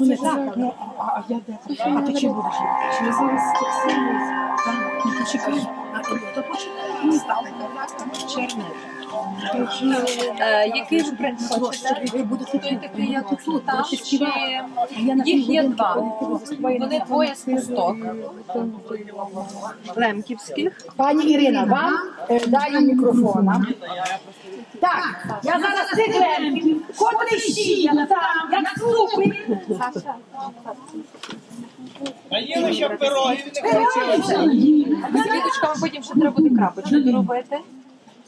Не так, ну, а, а я де? А ти чим будеш? Чи я зараз так сильно? Ну, почекай. А, то почекай. Не стали. Черне. Е, Який ви принт хочете? Той такий, як тут, там, чи їх є два. Вони двоє з пусток. Лемківських. Пані Ірина, вам е, даю мікрофона. Так, я зараз цих лемків, котрий сіяв там, як слупи. А є лише пироги, З квіточками потім ще треба буде крапочку доробити.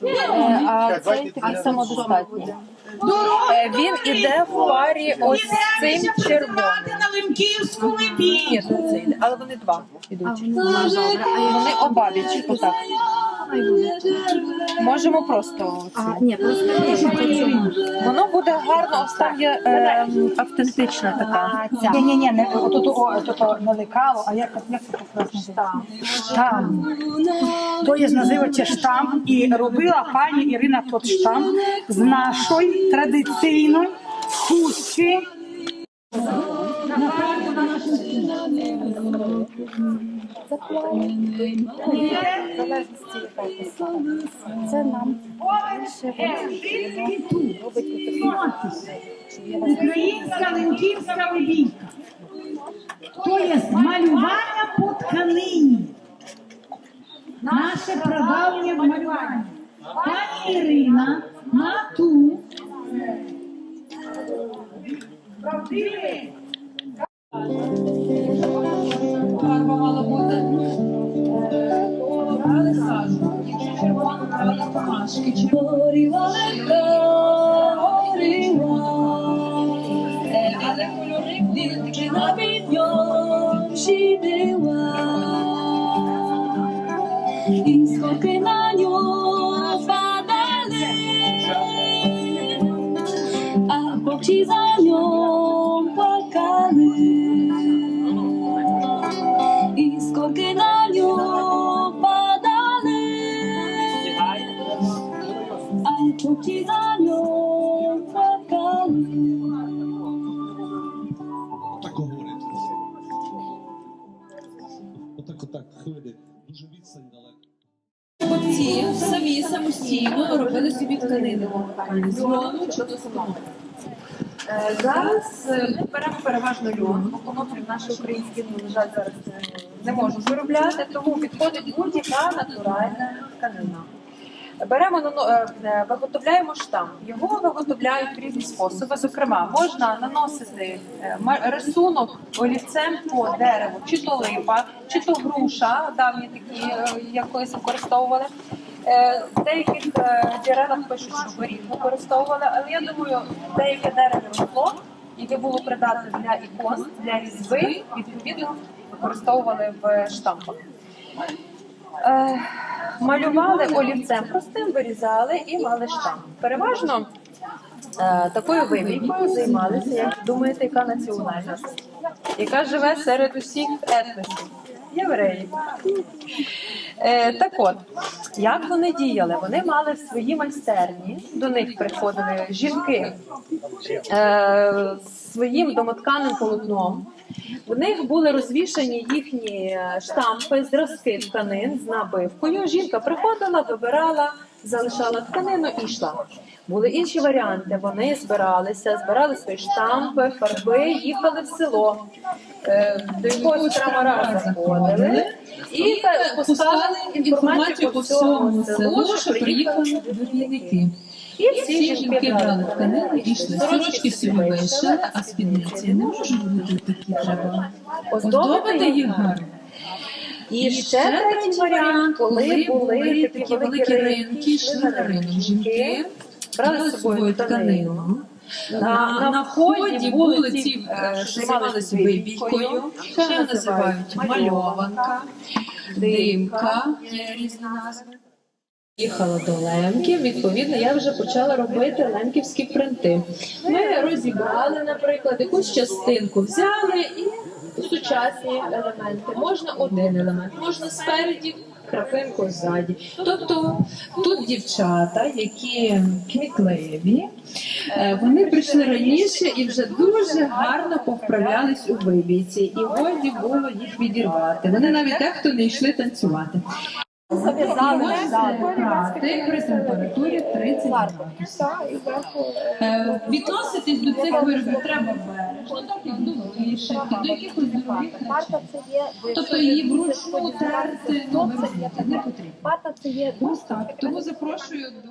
Е, А цей такий самодостатній. Е, Він іде в парі ось з цим червоним. на Лемківську Ні, лебідь. це йде, але вони два ідуть. Вони обабіч отак. Можемо просто оці. Ні, просто Воно буде гарно, там є е, автентична така. Ні, ні, ні, не тут не лекало, а як як це прекрасно штам. Штам. То є називається штамп, і робила пані Ірина тот штамп з нашої традиційної хустки. Це нам Українська лемківська лебідка. То є малювання по тканині. Наше прадавнє малювання. Пані Ірина на ту Фарба Брали сажу. Якщо червоно, брали помашки. Е, Але кольори були такі Iskórky na nią padały, a chłopci za nią płakali. Iskórky A chłopci za. Отак говорить. Отак, отак, ходить. Дуже відстань далеко. Самі самостійно робили собі тканину льону чи. Е, Зараз е, ми беремо переважно льон, бо коноплі наші українські, ну, на жаль, зараз е, не можуть виробляти, тому підходить будь-яка натуральна тканина. Беремо нано- е, е, виготовляємо штамп. Його виготовляють в різні способи. Зокрема, можна наносити е, рисунок олівцем по дереву, чи то липа, чи то груша, давні такі, як колись використовували. В деяких джерелах пишуть, що горіх використовували, але я думаю, деяке дерево росло, яке було придатне для ікон, для різьби, відповідно використовували в штампах. Малювали олівцем простим, вирізали і мали штамп. Переважно е, такою вимійкою займалися, як думаєте, яка національність, яка живе серед усіх етносів. Євреї. Е, так от, як вони діяли? Вони мали в своїй майстерні, до них приходили жінки е, своїм домотканим полотном. В них були розвішані їхні штампи, зразки тканин з набивкою. Жінка приходила, вибирала, залишала тканину і йшла. Були інші варіанти. Вони збиралися, збирали свої штампи, фарби, їхали в село. Е, До якогось крамара заходили і та- пускали інформацію по всьому селу, що приїхали двірники. і всі жінки брали тканини і йшли. Сорочки Сорочки собі вишили, а спідниці не можуть бути такі треба. Оздобити їх гарно. І ще третій варіант, коли були такі великі ринки, йшли на ринок. Жінки брали з собою тканину. На, на вході були ці, е, що займалися вибійкою, ще називають мальованка, димка, є різні назви. Їхала до лемків, відповідно, я вже почала робити лемківські принти. Ми розібрали, наприклад, якусь частинку взяли і сучасні елементи. Можна один елемент, можна спереді краплинку ззаді. Тобто тут дівчата, які кмітливі, е, вони прийшли раніше і вже дуже гарно повправлялись у вибійці, і годі було їх відірвати. Вони навіть дехто не йшли танцювати. І можна грати при температурі 30 градусів. Е, Відноситись до цих виробів треба бережно, вишивки, до якихось дорогих речей. Тобто її вручну терти, ви розумієте, не потрібно. Ось так. Тому запрошую до